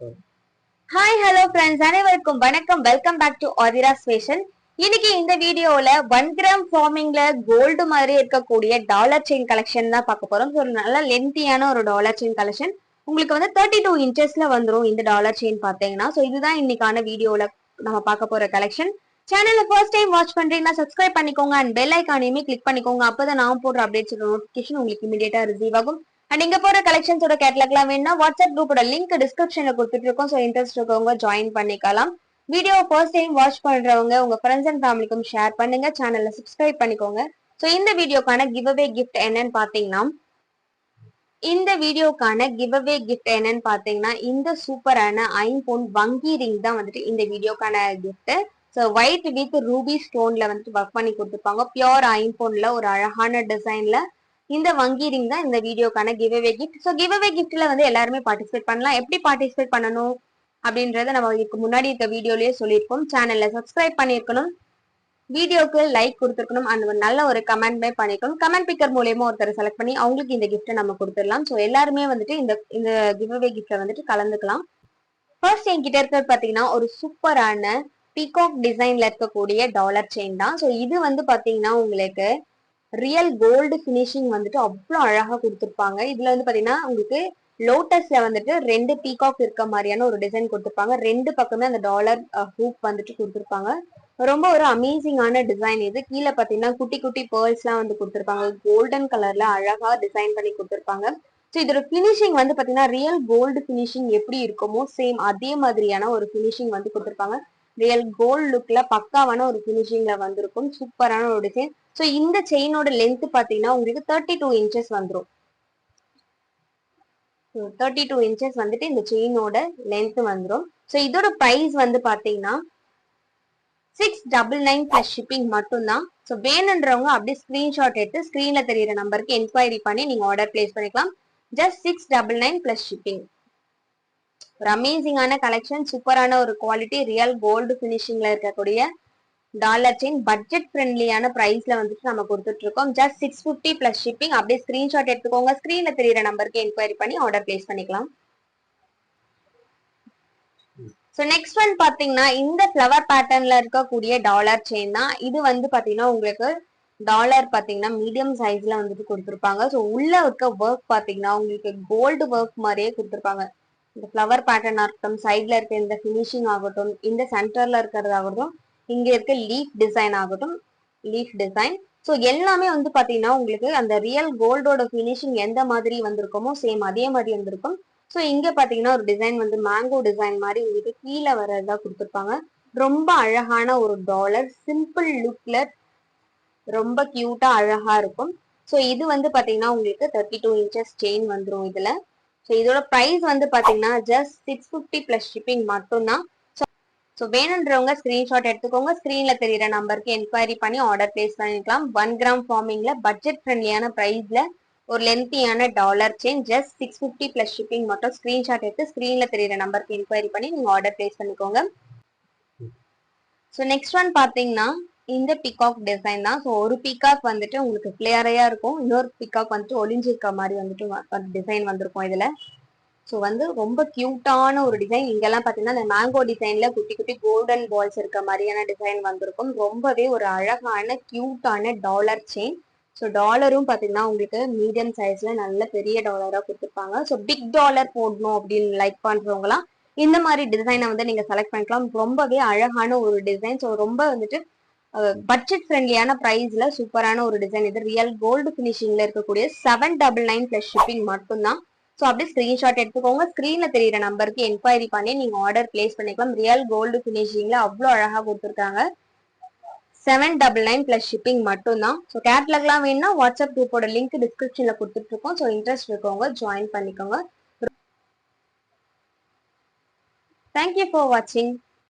Hi hello friends அனைவருக்கும் வணக்கம். Welcome back to Aadhira ஸ்பேஷன் இன்னைக்கு இந்த வீடியோல ஒன் கிராம் ஃபார்மிங்ல கோல்டு மாதிரி இருக்கக்கூடிய டாலர் செயின் கலெக்ஷன் தான் பார்க்க போறோம். ஸோ நல்ல லென்த்தியான ஒரு டாலர் செயின் கலெக்ஷன் உங்களுக்கு வந்து தேர்ட்டி டூ இன்ச்சஸ்ல வந்துரும் இந்த டாலர் செயின் பார்த்தீங்கன்னா. ஸோ இதுதான் இன்னைக்கான வீடியோல நம்ம பார்க்க போற கலெக்ஷன் சேனலை ஃபர்ஸ்ட் டைம் வாட்ச் பண்றீங்கன்னா சப்ஸ்கிரைப் பண்ணிக்கோங்க. அண்ட் பெல் ஐக்கானையுமே கிளிக் பண்ணிக்கோங்க. அப்பதான் நான் போடுற அப்டேட்ஸ் நோட்டிஃபிகேஷன் உங்களுக்கு இமீடியட்டா ரிசீவ் ஆகும். அண்ட் இங்க போற கலெக்ஷன்ஸோட கேட்லாக்லாம் வேணும்னா வாட்ஸ்அப் குரூப்போட லிங்க் டிஸ்கிரிப்ஷன்ல கொடுத்துட்டு இருக்கோம் ஸோ இன்ட்ரெஸ்ட் இருக்கவங்க ஜாயின் பண்ணிக்கலாம். வீடியோ ஃபர்ஸ்ட் டைம் வாட்ச் பண்றவங்க உங்க ஃப்ரெண்ட்ஸ் அண்ட் ஃபேமிலிக்கும் ஷேர் பண்ணுங்க. சேனலை சப்ஸ்கிரைப் பண்ணிக்கோங்க. ஸோ இந்த வீடியோக்கான கிவ் அவே கிஃப்ட் என்னன்னு பாத்தீங்கன்னா இந்த வீடியோக்கான கிவ் அவே கிஃப்ட் என்னன்னு பாத்தீங்கன்னா இந்த சூப்பரான ஐம்பொன் வங்கி ரிங் தான் வந்துட்டு இந்த வீடியோக்கான gift so white with ruby ஸ்டோன்ல வந்துட்டு ஒர்க் பண்ணி கொடுத்துருப்பாங்க. பியோர் ஐம்பொன்ல ஒரு அழகான டிசைன்ல இந்த வங்கி ரிங் தான் இந்த வீடியோக்கான give away gift so give away கிஃப்ட்ல வந்து எல்லாருமே பார்ட்டிசிபேட் பண்ணலாம். எப்படி பார்ட்டிசிபேட் பண்ணணும் அப்படின்றத நம்ம இதுக்கு முன்னாடி இருக்க வீடியோலயே சொல்லியிருக்கோம். சேனல்ல சப்ஸ்கிரைப் பண்ணியிருக்கணும். வீடியோக்கு லைக் கொடுத்துருக்கணும். அந்த ஒரு நல்ல ஒரு கமெண்ட்மே பண்ணிருக்கணும் கமெண்ட் பிக்கர் மூலியமா ஒருத்தர் செலக்ட் பண்ணி அவங்களுக்கு இந்த கிஃப்ட்டை நம்ம கொடுத்துடலாம். ஸோ எல்லாருமே வந்துட்டு இந்த இந்த கிவ் அவே கிஃப்ட்ல வந்துட்டு கலந்துக்கலாம். ஃபர்ஸ்ட் என்கிட்ட இருக்கிறது பாத்தீங்கன்னா ஒரு சூப்பரான பீகாக் டிசைன்ல இருக்கக்கூடிய டாலர் செயின் தான். ஸோ இது வந்து பாத்தீங்கன்னா உங்களுக்கு ரியல் கோல்டு ஃபினிஷிங் வந்துட்டு அவ்வளோ அழகாக கொடுத்துருப்பாங்க. இதுல வந்து பார்த்தீங்கன்னா உங்களுக்கு லோட்டஸ்ல வந்துட்டு ரெண்டு பீகாக் இருக்க மாதிரியான ஒரு டிசைன் கொடுத்துருப்பாங்க. ரெண்டு பக்கமே அந்த டாலர் ஹூப் வந்துட்டு கொடுத்துருப்பாங்க. ரொம்ப ஒரு அமேசிங்கான டிசைன் இது. கீழே பாத்தீங்கன்னா குட்டி குட்டி பேர்ல்ஸ்லாம் வந்து கொடுத்துருப்பாங்க. கோல்டன் கலர்ல அழகா டிசைன் பண்ணி கொடுத்துருப்பாங்க. ஸோ இதோட ஃபினிஷிங் வந்து பார்த்தீங்கன்னா ரியல் கோல்டு ஃபினிஷிங் எப்படி இருக்குமோ சேம் அதே மாதிரியான ஒரு ஃபினிஷிங் வந்து கொடுத்துருப்பாங்க. ரியல் கோல்ட் லுக்ல பக்காவான ஒரு ஃபினிஷிங்ல வந்திருக்கும். சூப்பரான ஒரு டிசைன் ஸோ இந்த செயினோட லென்த் பார்த்தீங்கன்னா உங்களுக்கு தேர்ட்டி டூ இன்ச்சஸ் வந்துடும் தேர்ட்டி டூ இன்ச்சஸ் வந்துட்டு இந்த செயினோட லென்த் வந்துடும் ஸோ இதோட ப்ரைஸ் வந்து பார்த்தீங்கன்னா six double nine plus shipping மட்டும்தான். ஸோ வேணுன்றவங்க அப்படியே ஸ்க்ரீன்ஷாட் எடுத்து ஸ்க்ரீனில் தெரியிற நம்பருக்கு என்கொயரி பண்ணி நீங்கள் ஆர்டர் பிளேஸ் பண்ணிக்கலாம். Just six double nine plus shipping ஒரு அமேசிங்கான கலெக்ஷன் சூப்பரான ஒரு குவாலிட்டி ரியல் கோல்டு ஃபினிஷிங்ல இருக்கக்கூடிய டாலர் செயின் பட்ஜெட் ஃப்ரெண்ட்லியான ப்ரைஸ்ல வந்துட்டு நம்ம கொடுத்துட்டு இருக்கோம் just six fifty plus shipping அப்படியே ஸ்கிரீன்ஷாட் எடுத்துக்கோங்க. ஸ்கிரீன்ல தெரியுற நம்பருக்கு என்கொயரி பண்ணி ஆர்டர் பிளேஸ் பண்ணிக்கலாம். ஸோ நெக்ஸ்ட் ஒன் பாத்தீங்கன்னா இந்த ஃப்ளவர் பேட்டர்ன்ல இருக்கக்கூடிய டாலர் செயின் தான். இது வந்து பாத்தீங்கன்னா உங்களுக்கு டாலர் பாத்தீங்கன்னா மீடியம் சைஸ்ல வந்துட்டு கொடுத்துருப்பாங்க. ஸோ உள்ள இருக்க ஒர்க் பாத்தீங்கன்னா உங்களுக்கு கோல்டு ஒர்க் மாதிரியே கொடுத்துருப்பாங்க. இந்த ஃப்ளவர் பேட்டர்ன் ஆகட்டும் சைடில் இருக்க இந்த ஃபினிஷிங் ஆகட்டும் இந்த சென்டரில் இருக்கிறது ஆகட்டும் இருக்க லீஃப் டிசைன் ஆகட்டும் லீஃப் டிசைன் ஸோ எல்லாமே வந்து பார்த்தீங்கன்னா உங்களுக்கு அந்த ரியல் கோல்டோட ஃபினிஷிங் எந்த மாதிரி வந்திருக்குமோ சேம் அதே மாதிரி வந்திருக்கும். ஸோ இங்கே பார்த்தீங்கன்னா ஒரு டிசைன் வந்து மேங்கோ டிசைன் மாதிரி உங்களுக்கு கீழே வர்றதா கொடுத்துருப்பாங்க. ரொம்ப அழகான ஒரு டாலர் சிம்பிள் லுக்ல ரொம்ப க்யூட்டாக அழகா இருக்கும். ஸோ இது வந்து பார்த்தீங்கன்னா உங்களுக்கு தேர்ட்டி டூ இன்ச்சஸ் செயின் வந்துடும் இதில். ஸோ இதோட ப்ரைஸ் வந்து பார்த்தீங்கன்னா just six fifty plus shipping மட்டும்தான். ஸோ வேணுன்றவங்க ஸ்க்ரீன்ஷாட் எடுத்துக்கோங்க. ஸ்க்ரீனில் தெரியிற நம்பருக்கு என்கொயரி பண்ணி ஆர்டர் பிளேஸ் பண்ணிக்கலாம். ஒன் கிராம் ஃபார்மிங்கில் பட்ஜெட் ஃப்ரெண்ட்லியான ப்ரைஸில் ஒரு லென்த்தியான dollar chain just six fifty plus shipping மட்டும் ஸ்க்ரீன்ஷாட் எடுத்து ஸ்க்ரீனில் தெரியிற நம்பருக்கு என்கொயரி பண்ணி நீங்கள் ஆர்டர் பிளேஸ் பண்ணிக்கோங்க. ஸோ நெக்ஸ்ட் ஒன் பார்த்தீங்கன்னா இந்த பிகாக் டிசைன் தான். ஸோ ஒரு பிகாக் வந்துட்டு உங்களுக்கு கிளியரையா இருக்கும். இன்னொரு பிகாக் வந்துட்டு ஒளிஞ்சிருக்க மாதிரி வந்துட்டு டிசைன் வந்திருக்கும் இதுல. ஸோ வந்து ரொம்ப கியூட்டான ஒரு டிசைன் இங்கெல்லாம் பார்த்தீங்கன்னா இந்த மேங்கோ டிசைன்ல குட்டி குட்டி கோல்டன் பால்ஸ் இருக்க மாதிரியான டிசைன் வந்திருக்கும். ரொம்பவே ஒரு அழகான கியூட்டான டாலர் செயின் ஸோ டாலரும் பார்த்தீங்கன்னா உங்களுக்கு மீடியம் சைஸ்ல நல்ல பெரிய டாலராக கொடுத்துருப்பாங்க. ஸோ பிக் டாலர் போடணும் அப்படின்னு லைக் பண்றவங்களாம் இந்த மாதிரி டிசைனை வந்து நீங்க செலக்ட் பண்ணிக்கலாம். ரொம்பவே அழகான ஒரு டிசைன் ஸோ ரொம்ப வந்துட்டு பட்ஜெட் ஃப்ரெண்ட்லியான ப்ரைஸ்ல சூப்பரான ஒரு டிசைன் இது ரியல் கோல்டு ஃபினிஷிங்ல இருக்கக்கூடிய seven double nine plus shipping மட்டும்தான். ஸோ அப்படியே ஸ்கிரீன்ஷாட் எடுத்துக்கோங்க. ஸ்க்ரீன்ல தெரியிற நம்பருக்கு என்கொயரி பண்ணி நீங்க ஆர்டர் பிளேஸ் பண்ணிக்கலாம். ரியல் கோல்டு ஃபினிஷிங்ல அவ்வளோ அழகா கொடுத்துருக்காங்க. Seven double nine plus shipping மட்டும்தான். ஸோ கேட்லாக்லாம் வேணும்னா வாட்ஸ்அப் குரூப்போட லிங்க் டிஸ்கிரிப்ஷன்ல கொடுத்துட்டு இருக்கோம் ஸோ இன்ட்ரெஸ்ட் இருக்கவங்க ஜாயின் பண்ணிக்கோங்க. தேங்க்யூ ஃபார் வாட்சிங்